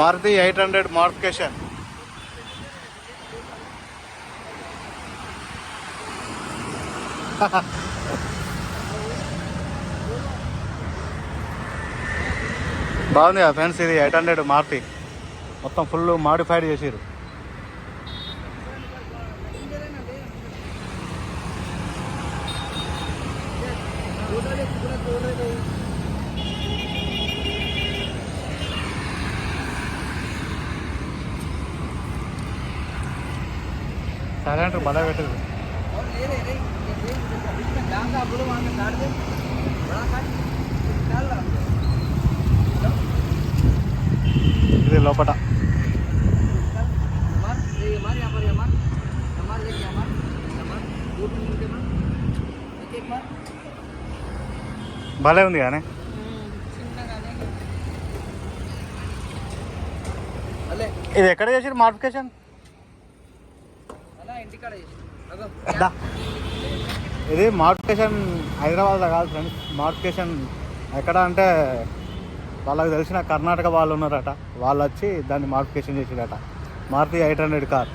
Maruti eight hundred modification. బాగుంది కదా friends ఇది ఎయిట్ హండ్రెడ్ మారుతి. మొత్తం ఫుల్ మాడిఫైడ్ చేసిరు సైలెంటర్ బల పెట్టదు ఇది లోపట. భలే ఉంది కానీ. ఇది ఎక్కడ చేసారు మాడిఫికేషన్? ఇది మోడిఫికేషన్ హైదరాబాద్లో కాదు ఫ్రెండ్స్. మోడిఫికేషన్ ఎక్కడ అంటే వాళ్ళకి తెలిసిన కర్ణాటక వాళ్ళు ఉన్నారట. వాళ్ళు వచ్చి దాన్ని modification చేసిరట. Maruti eight hundred car.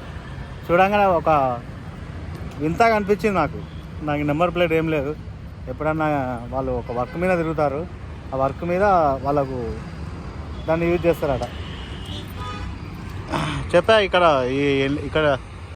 చూడంగానే ఒక వింతగా అనిపించింది నాకు. నాకు నెంబర్ ప్లేట్ ఏం లేదు. ఎప్పుడన్నా వాళ్ళు ఒక వర్క్ మీద తిరుగుతారు. ఆ వర్క్ మీద వాళ్ళకు దాన్ని యూజ్ చేస్తారట. చెప్పా ఇక్కడ ఈ ఇక్కడ